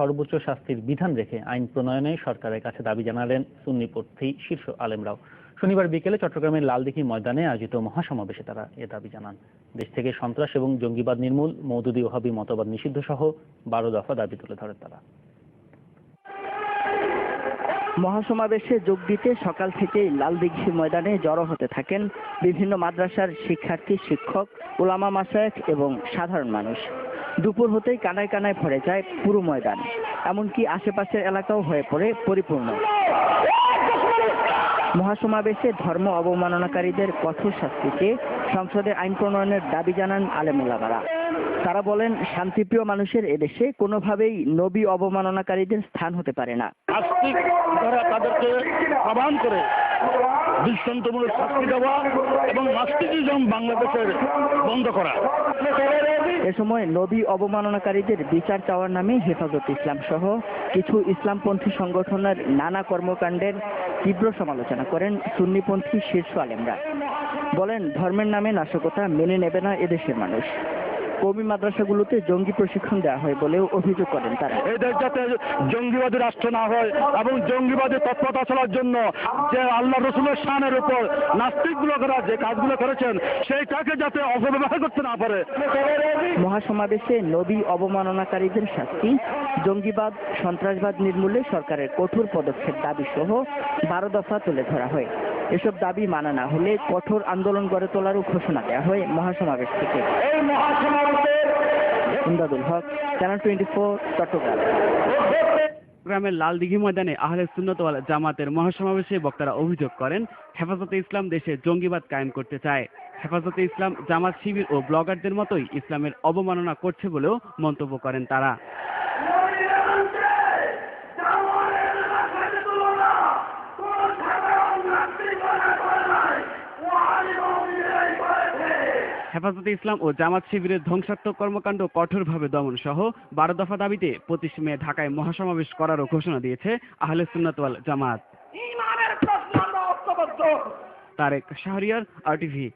সর্বোচ্চ শাস্তির বিধান রেখে আইন প্রণয়নে সরকারের কাছে দাবি জানালেন সুন্নিপন্থী শীর্ষ আলেমরাও। শনিবার বিকেলে চট্টগ্রামের লালদিঘি ময়দানে আয়োজিত মহাসমাবেশে তারা এ দাবি জানান। দেশ থেকে সন্ত্রাস এবং জঙ্গিবাদ নির্মূল, মৌদুদি ওহাবি মতবাদ নিষিদ্ধ সহ বারো দফা দাবি তুলে ধরেন তারা। মহাসমাবেশে যোগ দিতে সকাল থেকেই লালদিঘি ময়দানে জড়ো হতে থাকেন বিভিন্ন মাদ্রাসার শিক্ষার্থী, শিক্ষক ওলামা মাসায়েক এবং সাধারণ মানুষ। দুপুর হতেই কানায় কানায় ভরে যায় পুরো ময়দান। এমনকি আশেপাশের এলাকাও হয়ে পড়ে পরিপূর্ণ। মহাসমাবেশে ধর্ম অবমাননাকারীদের কঠোর শাস্তিকে সংসদে আইন প্রণয়নের দাবি জানান আলেমুলামারা। তারা বলেন, শান্তিপ্রিয় মানুষের এদেশে কোনোভাবেই নবী অবমাননাকারীদের স্থান হতে পারে না। তাদেরকে আহ্বান করে দৃষ্টান্তমূলক শাস্তি দেওয়া এবং নাস্তিকিজম বাংলাদেশের বন্ধ করা। এ সময় নবী অবমাননাকারীদের বিচার চাওয়ার নামে হেফাজত ইসলাম সহ কিছু ইসলামপন্থী সংগঠনের নানা কর্মকাণ্ডের তীব্র সমালোচনা করেন সুন্নিপন্থী শীর্ষ আলেমরা। বলেন, ধর্মের নামে নাশকতা মেনে নেবে না এদেশের মানুষ। কবি মাদ্রাসাগুলোতে জঙ্গি প্রশিক্ষণ দেওয়া হয় বলেও অভিযোগ করেন তারা। এই দেশ যাতে জঙ্গিবাদী রাষ্ট্র না হয় এবং জঙ্গিবাদী তৎপরতা চলার জন্য যে আল্লাহ রসুলের শানের উপর নাস্তিক ব্লকেরা যে কাজগুলো করেছেন সেইটাকে যাতে অপব্যবহার করতে না পারে। মহাসমাবেশে নবী অবমাননাকারীদের শাস্তি জঙ্গিবাদ সন্ত্রাসবাদ নির্মূলে সরকারের কঠোর পদক্ষেপ দাবি সহ বারো দফা তুলে ধরা হয়। এসব দাবি মানা না হলে কঠোর আন্দোলন গড়ে তোলারও ঘোষণা দেওয়া হয় মহাসমাবেশ থেকে। এই মহাসমাবেশের Imdadul Haque channel twenty four Chattogram. গ্রামের লালদিঘি ময়দানে আহলে সুন্নত ওয়াল জামাতের মহাসমাবেশে বক্তারা অভিযোগ করেন হেফাজতে ইসলাম দেশে জঙ্গিবাদ কায়েম করতে চায়। হেফাজতে ইসলাম জামাত শিবির ও ব্লগারদের মতোই ইসলামের অবমাননা করছে বলেও মন্তব্য করেন তারা। হেফাজতে ইসলাম ও জামাত শিবিরের ধ্বংসাত্মক কর্মকাণ্ড কঠোরভাবে দমন সহ বারো দফা দাবিতে পঁচিশ মে ঢাকায় মহাসমাবেশ করারও ঘোষণা দিয়েছে আহলে সুন্নাতওয়াল জামাত। Tareq Shahriar R TV